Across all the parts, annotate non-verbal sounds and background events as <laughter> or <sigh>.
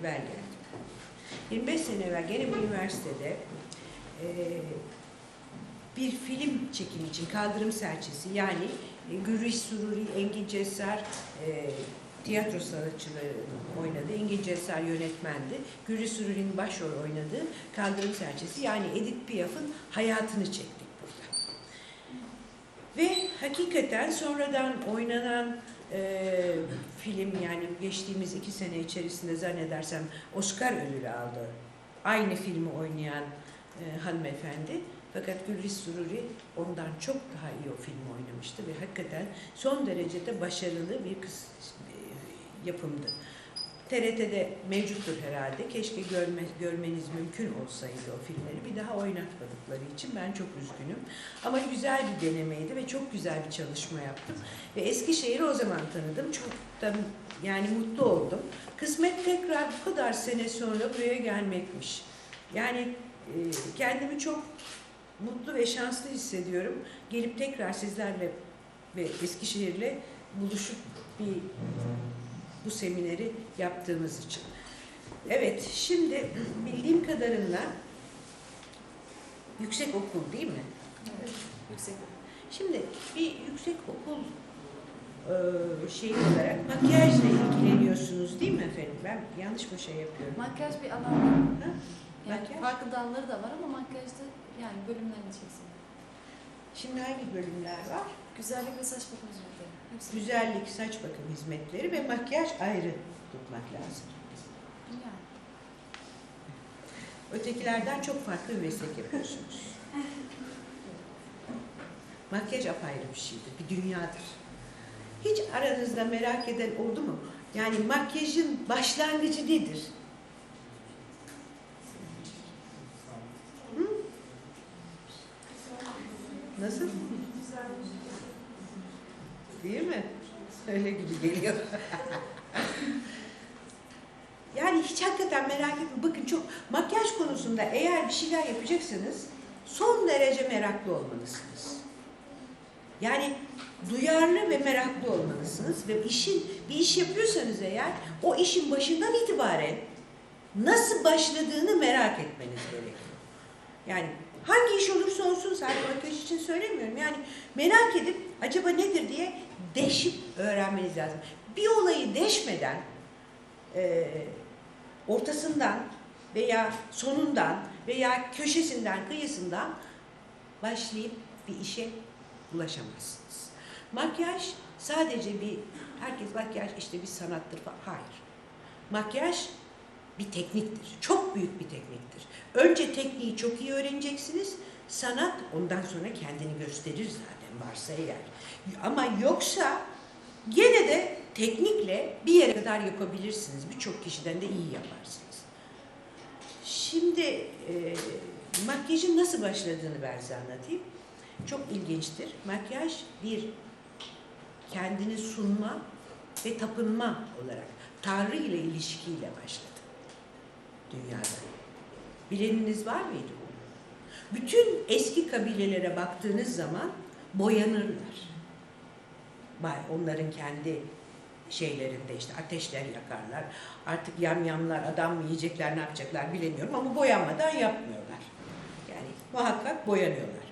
evvel geldim. 25 sene evvel gene bu üniversitede e, bir film çekimi için Kaldırım Serçesi yani e, Gürriş Sururi, Engin Cesar e, tiyatro sanatçılarının oynadığı, Engin Cesar yönetmendi. Gürriş Sururi'nin başrol oynadığı Kaldırım Serçesi yani Edith Piaf'ın hayatını çektik burada. Ve hakikaten sonradan oynanan e, film yani geçtiğimiz iki sene içerisinde zannedersem Oscar ödülü aldı. Aynı filmi oynayan e, hanımefendi. Fakat Gülriz Sururi ondan çok daha iyi o filmi oynamıştı ve hakikaten son derecede başarılı bir kız e, yapımdı. TRT'de mevcuttur herhalde. Keşke görme, görmeniz mümkün olsaydı o filmleri. Bir daha oynatmadıkları için ben çok üzgünüm. Ama güzel bir denemeydi ve çok güzel bir çalışma yaptım. Ve Eskişehir'i o zaman tanıdım. Çok da yani mutlu oldum. Kısmet tekrar bu kadar sene sonra buraya gelmekmiş. Yani e, kendimi çok mutlu ve şanslı hissediyorum. Gelip tekrar sizlerle ve Eskişehir'le buluşup bir bu semineri yaptığımız için. Evet, şimdi bildiğim kadarıyla yüksek okul değil mi? Evet, yüksek. Şimdi bir yüksek okul şeyi olarak makyajla ilgileniyorsunuz değil mi efendim? Ben yanlış mı şey yapıyorum? Makyaj bir alan. Ha? Yani Makyaj? farklı dalları da var ama makyajda yani bölümlerin içerisinde. Şimdi hangi bölümler var? Güzellik ve saç bakım hizmetleri. Hepsi. Güzellik, saç bakım hizmetleri ve makyaj ayrı tutmak lazım. Yani. Ötekilerden çok farklı bir meslek yapıyorsunuz. <laughs> Makyaj apayrı bir şeydir, bir dünyadır. Hiç aranızda merak eden oldu mu? Yani makyajın başlangıcı nedir? Hı? Nasıl? Değil mi? Öyle gibi geliyor. <laughs> Yani hiç hakikaten merak etme. Bakın çok makyaj konusunda eğer bir şeyler yapacaksanız son derece meraklı olmalısınız. Yani duyarlı ve meraklı olmalısınız ve işin bir iş yapıyorsanız eğer o işin başından itibaren nasıl başladığını merak etmeniz gerekiyor. Yani hangi iş olursa olsun sadece makyaj için söylemiyorum. Yani merak edip acaba nedir diye deşip öğrenmeniz lazım. Bir olayı deşmeden e, ortasından veya sonundan veya köşesinden, kıyısından başlayıp bir işe ulaşamazsınız. Makyaj sadece bir, herkes makyaj işte bir sanattır falan. Hayır. Makyaj bir tekniktir. Çok büyük bir tekniktir. Önce tekniği çok iyi öğreneceksiniz. Sanat ondan sonra kendini gösterir zaten varsa eğer. Ama yoksa gene de teknikle bir yere kadar yapabilirsiniz. Birçok kişiden de iyi yaparsınız. Şimdi e, makyajın nasıl başladığını ben size anlatayım. Çok ilginçtir. Makyaj bir kendini sunma ve tapınma olarak Tanrı ile ilişkiyle başladı dünyada. Bileniniz var mıydı? Bütün eski kabilelere baktığınız zaman boyanırlar. Bay onların kendi şeylerinde işte ateşler yakarlar. Artık yamyamlar adam mı yiyecekler ne yapacaklar bilemiyorum ama boyanmadan yapmıyorlar. Yani muhakkak boyanıyorlar.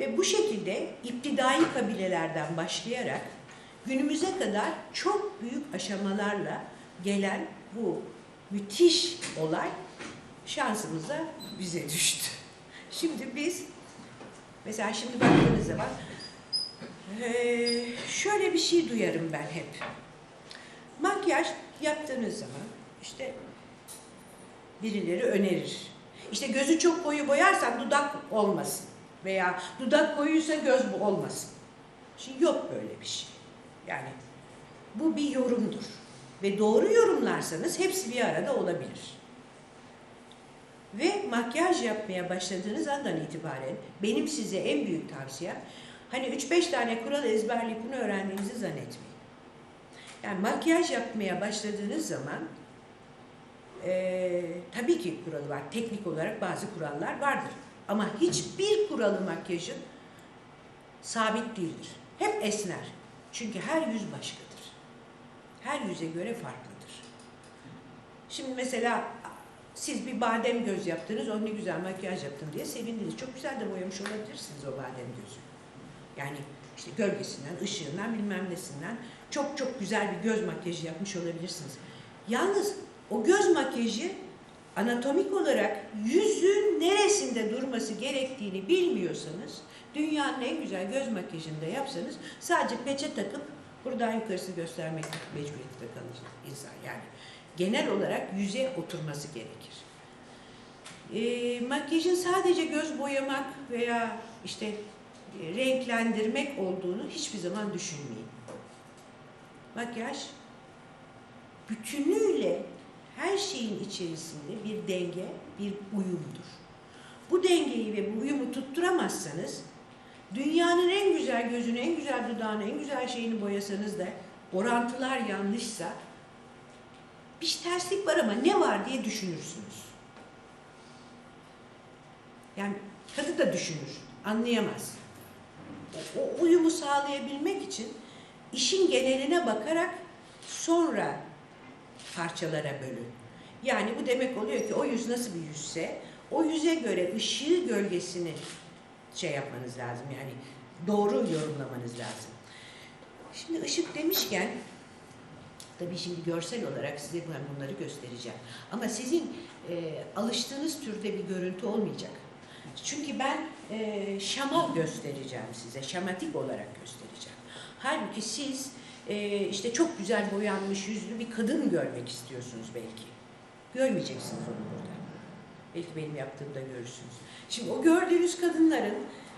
Ve bu şekilde iptidai kabilelerden başlayarak günümüze kadar çok büyük aşamalarla gelen bu müthiş olay şansımıza bize düştü. Şimdi biz mesela şimdi baktığınız zaman şöyle bir şey duyarım ben hep. Makyaj yaptığınız zaman işte birileri önerir. İşte gözü çok koyu boyarsan dudak olmasın. Veya dudak koyuysa göz olmasın. Şimdi yok böyle bir şey. Yani bu bir yorumdur. Ve doğru yorumlarsanız hepsi bir arada olabilir. Ve makyaj yapmaya başladığınız andan itibaren benim size en büyük tavsiyem hani 3-5 tane kural ezberleyip bunu öğrendiğinizi zannetmeyin. Yani makyaj yapmaya başladığınız zaman eee, tabii ki kuralı var. Teknik olarak bazı kurallar vardır. Ama hiçbir kuralı makyajın sabit değildir. Hep esner. Çünkü her yüz başkadır. Her yüze göre farklıdır. Şimdi mesela siz bir badem göz yaptınız, o ne güzel makyaj yaptım diye sevindiniz. Çok güzel de boyamış olabilirsiniz o badem gözü. Yani işte gölgesinden, ışığından, bilmem nesinden çok çok güzel bir göz makyajı yapmış olabilirsiniz. Yalnız o göz makyajı anatomik olarak yüzün neresinde durması gerektiğini bilmiyorsanız dünyanın en güzel göz makyajını da yapsanız sadece peçe takıp buradan yukarısı göstermek mecburiyetinde kalır insan yani. Genel olarak yüze oturması gerekir. E, makyajın sadece göz boyamak veya işte e, renklendirmek olduğunu hiçbir zaman düşünmeyin. Makyaj bütünüyle her şeyin içerisinde bir denge, bir uyumdur. Bu dengeyi ve bu uyumu tutturamazsanız dünyanın en güzel gözünü, en güzel dudağını, en güzel şeyini boyasanız da orantılar yanlışsa bir terslik var ama ne var diye düşünürsünüz. Yani kadın da düşünür, anlayamaz. O, uyumu sağlayabilmek için işin geneline bakarak sonra parçalara bölün. Yani bu demek oluyor ki o yüz nasıl bir yüzse o yüze göre ışığı gölgesini şey yapmanız lazım yani doğru yorumlamanız lazım. Şimdi ışık demişken tabii şimdi görsel olarak size ben bunları göstereceğim. Ama sizin e, alıştığınız türde bir görüntü olmayacak. Çünkü ben e, şamal göstereceğim size, şamatik olarak göstereceğim. Halbuki siz e, işte çok güzel boyanmış yüzlü bir kadın görmek istiyorsunuz belki. Görmeyeceksiniz onu burada. Belki benim yaptığımda görürsünüz. Şimdi o gördüğünüz kadınların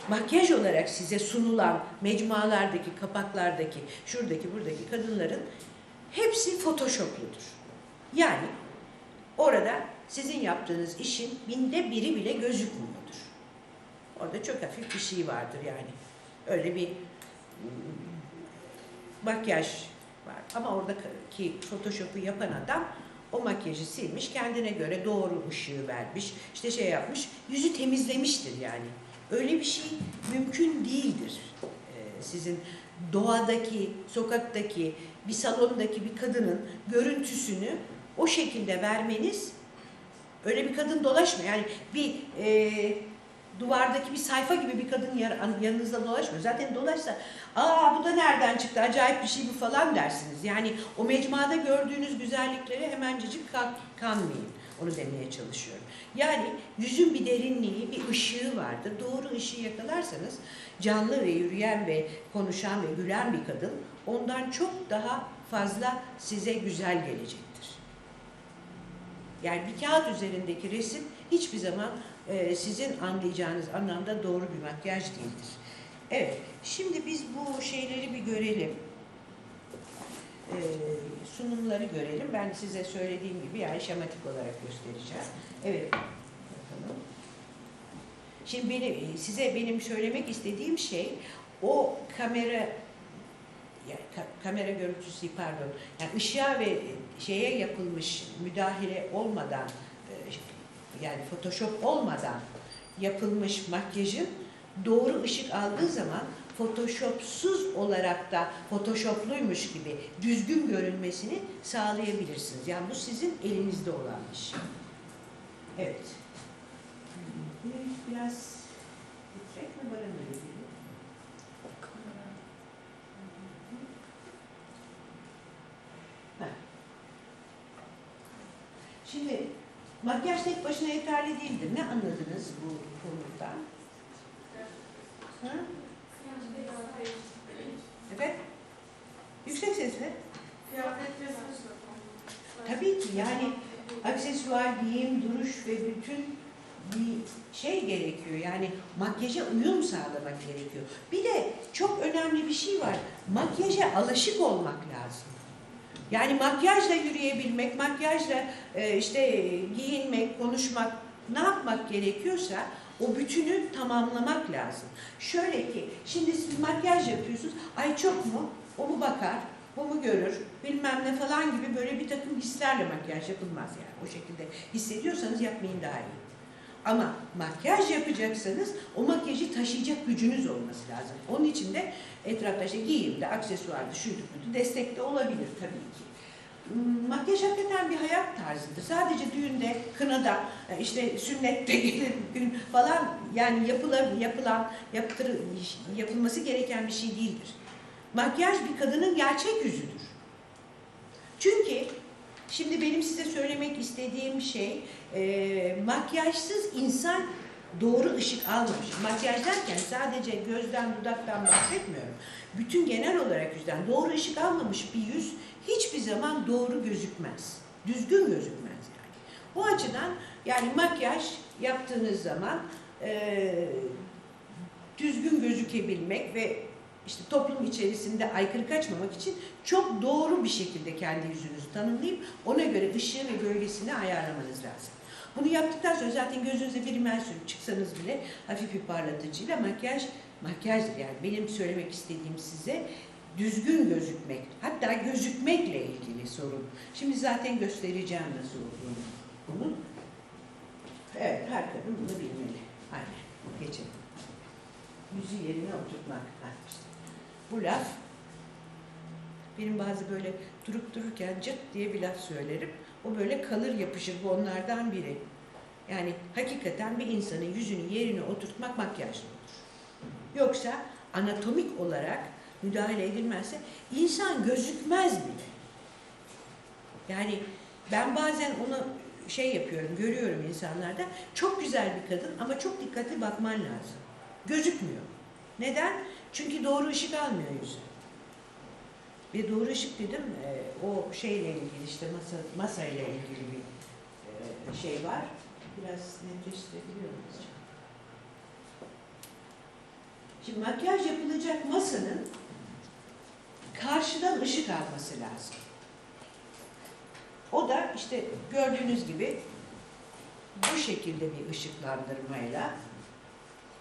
makyaj olarak size sunulan mecmualardaki, kapaklardaki, şuradaki, buradaki kadınların hepsi photoshopludur. Yani orada sizin yaptığınız işin binde biri bile gözükmüyordur. Orada çok hafif bir şey vardır yani. Öyle bir mm, makyaj var. Ama oradaki Photoshop'u yapan adam o makyajı silmiş, kendine göre doğru ışığı vermiş, işte şey yapmış, yüzü temizlemiştir yani. Öyle bir şey mümkün değildir. Ee, sizin doğadaki, sokaktaki, bir salondaki bir kadının görüntüsünü o şekilde vermeniz, öyle bir kadın dolaşmıyor. Yani bir e, duvardaki bir sayfa gibi bir kadın yan- yanınızda dolaşmıyor. Zaten dolaşsa, aa bu da nereden çıktı, acayip bir şey bu falan dersiniz. Yani o mecmuada gördüğünüz güzelliklere hemencecik kan- kanmayın. Onu demeye çalışıyorum. Yani yüzün bir derinliği, bir ışığı vardır. Doğru ışığı yakalarsanız canlı ve yürüyen ve konuşan ve gülen bir kadın ondan çok daha fazla size güzel gelecektir. Yani bir kağıt üzerindeki resim hiçbir zaman e, sizin anlayacağınız anlamda doğru bir makyaj değildir. Evet, şimdi biz bu şeyleri bir görelim. E, sunumları görelim. Ben size söylediğim gibi yani şematik olarak göstereceğim. Evet, bakalım. Şimdi benim, size benim söylemek istediğim şey o kamera yani ka- kamera görüntüsü pardon yani ışığa ve şeye yapılmış müdahale olmadan yani photoshop olmadan yapılmış makyajın doğru ışık aldığı zaman photoshopsuz olarak da photoshopluymuş gibi düzgün görünmesini sağlayabilirsiniz. Yani bu sizin elinizde olan bir şey. Evet. Biraz titrek mi bana? Şimdi makyaj tek başına yeterli değildir. Ne anladınız bu konuda? Evet. Yüksek sesle. Tabii ki yani aksesuar, giyim, duruş ve bütün bir şey gerekiyor. Yani makyaja uyum sağlamak gerekiyor. Bir de çok önemli bir şey var. Makyaja alışık olmak lazım. Yani makyajla yürüyebilmek, makyajla e, işte giyinmek, konuşmak, ne yapmak gerekiyorsa o bütünü tamamlamak lazım. Şöyle ki, şimdi siz makyaj yapıyorsunuz, ay çok mu? O mu bakar, bu mu görür, bilmem ne falan gibi böyle bir takım hislerle makyaj yapılmaz yani. O şekilde hissediyorsanız yapmayın daha iyi. Ama makyaj yapacaksanız o makyajı taşıyacak gücünüz olması lazım. Onun için de etrafta işte giyimde, aksesuarda, şuydu buydu destekli olabilir tabii ki. m, makyaj hakikaten bir hayat tarzıdır. Sadece düğünde, kınada, e, işte sünnette <laughs> gün falan yani yapılan, yapılan, yaptır, yapılması gereken bir şey değildir. Makyaj bir kadının gerçek yüzüdür. Çünkü şimdi benim size söylemek istediğim şey e, makyajsız insan doğru ışık almamış. Makyaj derken sadece gözden, dudaktan bahsetmiyorum. Bütün genel olarak yüzden doğru ışık almamış bir yüz hiçbir zaman doğru gözükmez. Düzgün gözükmez yani. O açıdan yani makyaj yaptığınız zaman e, düzgün gözükebilmek ve işte toplum içerisinde aykırı kaçmamak için çok doğru bir şekilde kendi yüzünüzü tanımlayıp ona göre ışığı ve gölgesini ayarlamanız lazım. Bunu yaptıktan sonra zaten gözünüze bir rimel çıksanız bile hafif bir parlatıcıyla makyaj makyajdır yani benim söylemek istediğim size düzgün gözükmek hatta gözükmekle ilgili sorun. Şimdi zaten göstereceğim nasıl olduğunu bunun. Evet her kadın bunu bilmeli. Aynen geçelim. Yüzü yerine oturtmak. Ha, işte. Bu laf benim bazı böyle durup dururken cıt diye bir laf söylerim. O böyle kalır yapışır bu onlardan biri. Yani hakikaten bir insanın yüzünü yerine oturtmak makyajla olur. Yoksa anatomik olarak müdahale edilmezse insan gözükmez bile. Yani ben bazen onu şey yapıyorum, görüyorum insanlarda. Çok güzel bir kadın ama çok dikkatli bakman lazım. Gözükmüyor. Neden? Çünkü doğru ışık almıyor yüzü. Ve doğru ışık dedim, e, o şeyle ilgili işte masa, masayla ilgili bir e, şey var. Biraz netleştirebiliyor muyuz? Şimdi makyaj yapılacak masanın karşıdan ışık alması lazım. O da işte gördüğünüz gibi bu şekilde bir ışıklandırmayla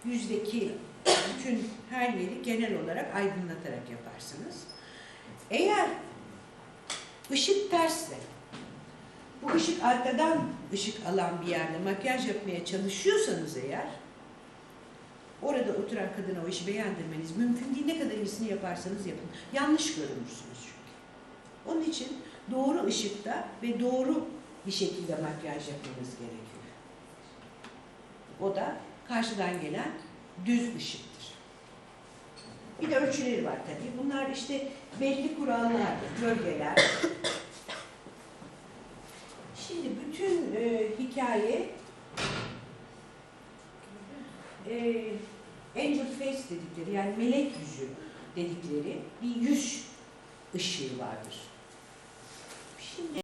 yüzdeki bütün her yeri genel olarak aydınlatarak yaparsınız. Eğer ışık tersse, bu ışık arkadan ışık alan bir yerde makyaj yapmaya çalışıyorsanız eğer, orada oturan kadına o işi beğendirmeniz mümkün değil. Ne kadar iyisini yaparsanız yapın. Yanlış görünürsünüz çünkü. Onun için doğru ışıkta ve doğru bir şekilde makyaj yapmanız gerekiyor. O da karşıdan gelen düz ışıktır. Bir de ölçüleri var tabii. Bunlar işte belli kurallardır, bölgeler. Şimdi bütün e, hikaye e, angel face dedikleri yani melek yüzü dedikleri bir yüz ışığı vardır. Şimdi